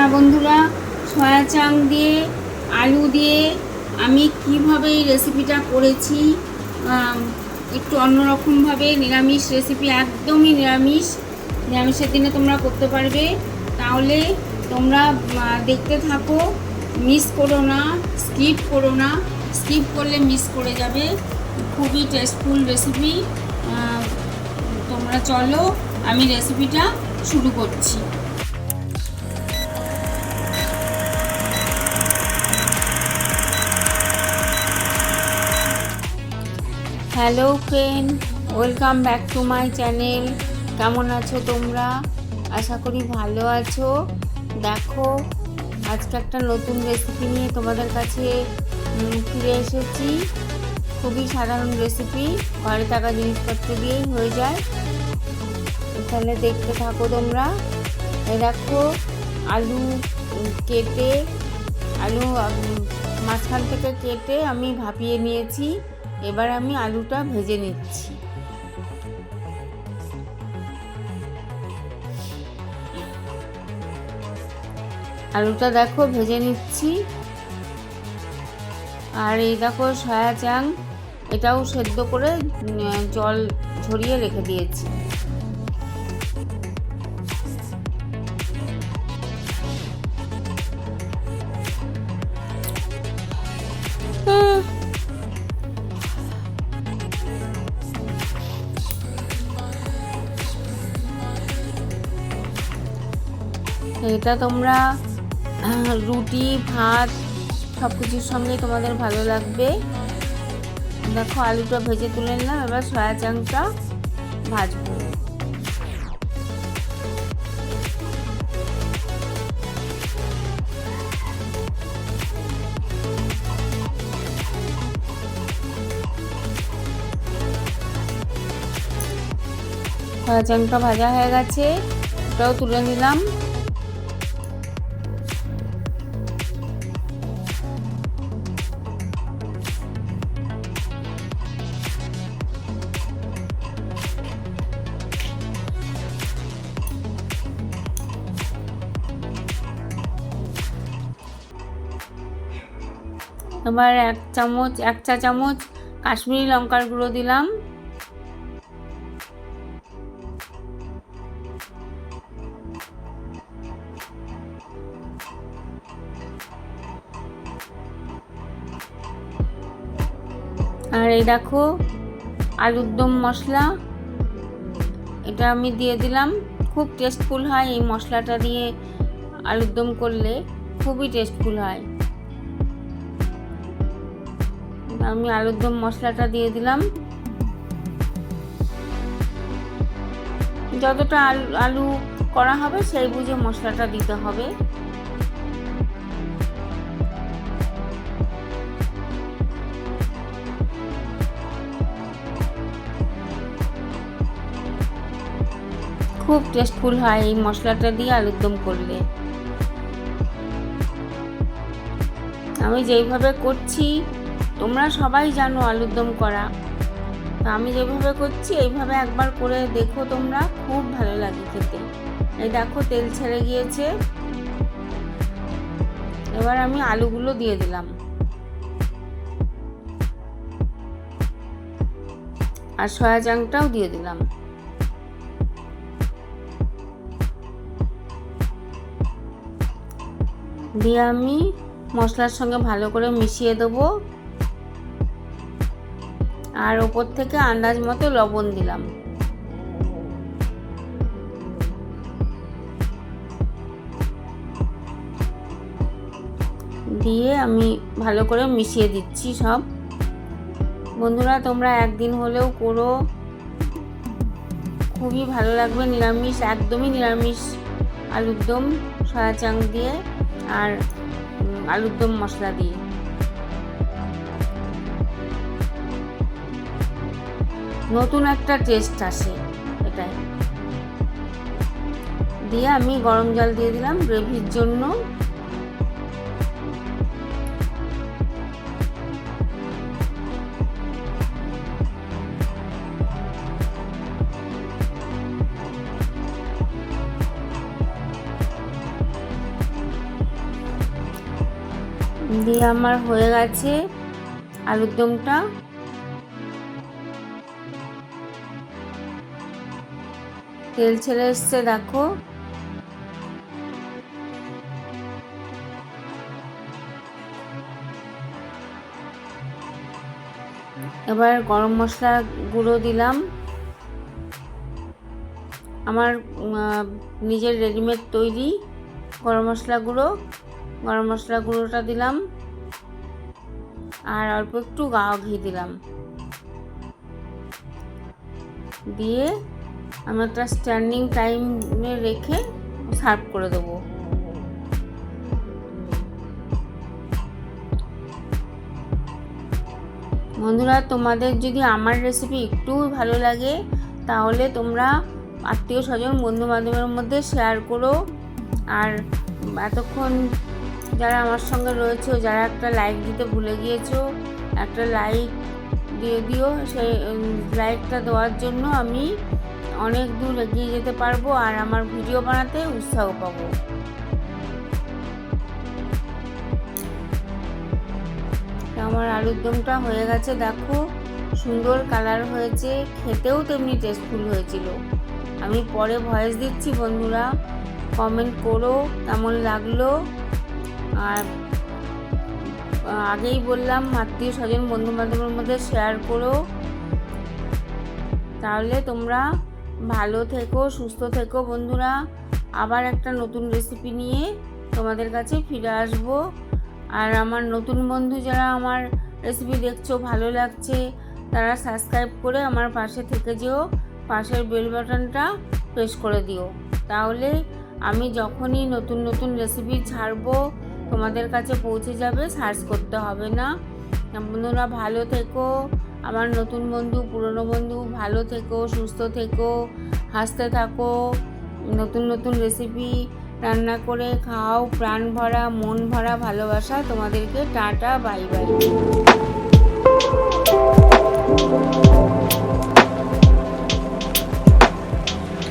হ্যাঁ বন্ধুরা? সয়া চাং দিয়ে, আলু দিয়ে আমি কীভাবে এই রেসিপিটা করেছি একটু অন্যরকমভাবে নিরামিষ রেসিপি একদমই নিরামিষ। নিরামিষের দিনে তোমরা করতে পারবে। তাহলে তোমরা দেখতে থাকো মিস করো না স্কিপ করো না। স্কিপ করলে মিস করে যাবে। খুবই টেস্টফুল রেসিপি তোমরা চলো, আমি রেসিপিটা শুরু করছি। Hello friend, welcome back to my channel. কেমন আছো তোমরা? আশা করি ভালো আছো। দেখো, আজকে একটা নতুন রেসিপি নিয়ে তোমাদের কাছে ফিরে এসেছি। খুবই সাধারণ রেসিপি ঘরে থাকা জিনিসপত্র দিয়েই হয়ে যায়। তাহলে দেখতে থাকো তোমরা। দেখো, আলু কেটে, আলু মাঝখান থেকে কেটে আমি ভাপিয়ে নিয়েছি। এবার আমি আলুটা ভেজে নিচ্ছি। আলুটা দেখো ভেজে নিচ্ছি। আর এই দেখো সয়া চাং এটাও সেদ্ধ করে জল ঝরিয়ে রেখে দিয়েছি। এটা তোমরা রুটি, ভাত সব কিছুর সঙ্গে তোমাদের ভালো লাগবে। দেখো, আলুটা ভেজে তুলে নিলাম, এবার সয়া চাংটা ভাজবো। সয়া চাংটা ভাজা হয়ে গেছে ওটাও তুলে নিলাম। এবার এক চামচ, এক চা চামচ কাশ্মীরি লঙ্কার গুঁড়ো দিলাম। আর এই দেখো, আলুর দম মশলা। এটা আমি দিয়ে দিলাম। খুব টেস্টফুল হয় এই মশলাটা দিয়ে আলুর দম করলে, খুবই টেস্টফুল হয়। আমি আলুর দম মশলাটা দিয়ে দিলাম। যতটা আলু আলু করা হবে সেই বুঝে মশলাটা দিতে হবে। খুব টেস্টফুল হয় এই মশলাটা দিয়ে আলুর দম করলে। আমি যেইভাবে করছি তোমরা সবাই জানো আলুর দম করা। তো আমি যেভাবে করছি, এইভাবে একবার করে দেখো তোমরা, খুব ভালো লাগে খেতে। এই দেখো তেল ছেড়ে গিয়েছে। এবার আমি আলুগুলো দিয়ে দিলাম। আর সয়া চাংটাও দিয়ে দিলাম। দিয়ে আমি মশলার সঙ্গে ভালো করে মিশিয়ে দেবো। আর ওপর থেকে আন্দাজ মতো লবণ দিলাম। দিয়ে আমি ভালো করে মিশিয়ে দিচ্ছি সব। বন্ধুরা, তোমরা একদিন হলেও করো। খুবই ভালো লাগবে নিরামিষ, একদমই নিরামিষ। আলুর দম, সয়া চাং দিয়ে আর আলুর দম মশলা দিয়ে। নতুন একটা টেস্ট আসে এটাই। দিয়ে আমি গরম জল দিয়ে দিলাম গ্রেভির জন্য। দিয়ে আমার হয়ে গেছে আলুর দমটা তেল ছেড়ে এসছে, দেখো। এবার গরম মশলা গুঁড়ো দিলাম। আমার নিজের রেডিমেড তৈরি গরম মশলা গুঁড়ো। গরম মশলা গুঁড়োটা দিলাম। আর অল্প একটু গাও ঘি দিলাম। দিয়ে আমি একটা স্ট্যান্ডিং টাইমে রেখে সার্ভ করে দেবো। বন্ধুরা, তোমাদের যদি আমার রেসিপি একটু ভালো লাগে, তাহলে তোমরা আত্মীয় স্বজন বন্ধু বান্ধবের মধ্যে শেয়ার করো। আর এতক্ষণ যারা আমার সঙ্গে রয়েছে, যারা একটা লাইক দিতে ভুলে গিয়েছো, একটা লাইক দিয়ে দিও। সেই লাইকটা দেওয়ার জন্য আমি অনেক দূর এগিয়ে যেতে পারব আর আমার ভিডিও বানাতে উৎসাহ পাবো। আমার আলুর দমটা হয়ে গেছে, দেখো। সুন্দর কালার হয়েছে, খেতেও তেমনি টেস্টফুল হয়েছিল। আমি পরে ভয়েস দিচ্ছি বন্ধুরা। কমেন্ট করো, কেমন লাগল? আর আগেই বললাম, আত্মীয় স্বজন বন্ধু বান্ধবের মধ্যে শেয়ার করো। তাহলে তোমরা ভালো থেকো, সুস্থ থেকো বন্ধুরা। আবার একটা নতুন রেসিপি নিয়ে তোমাদের কাছে ফিরে আসব। আর আমার নতুন বন্ধু যারা আমার রেসিপি দেখছ, ভালো লাগছে, তারা সাবস্ক্রাইব করে আমার পাশে থেকে যেও, পাশের বেল বাটনটা প্রেস করে দিও। তাহলে আমি যখনই নতুন নতুন রেসিপি ছাড়বো, তোমাদের কাছে পৌঁছে যাবে সার্চ করতে হবে না। বন্ধুরা, ভালো থেকো। আমার নতুন বন্ধু, পুরনো বন্ধু, ভালো থেকো, সুস্থ থেকো, হাসতে থাকো, নতুন নতুন রেসিপি রান্না করে খাও, প্রাণ ভরা, মন ভরা ভালোবাসা তোমাদেরকে, টাটা বাই বাই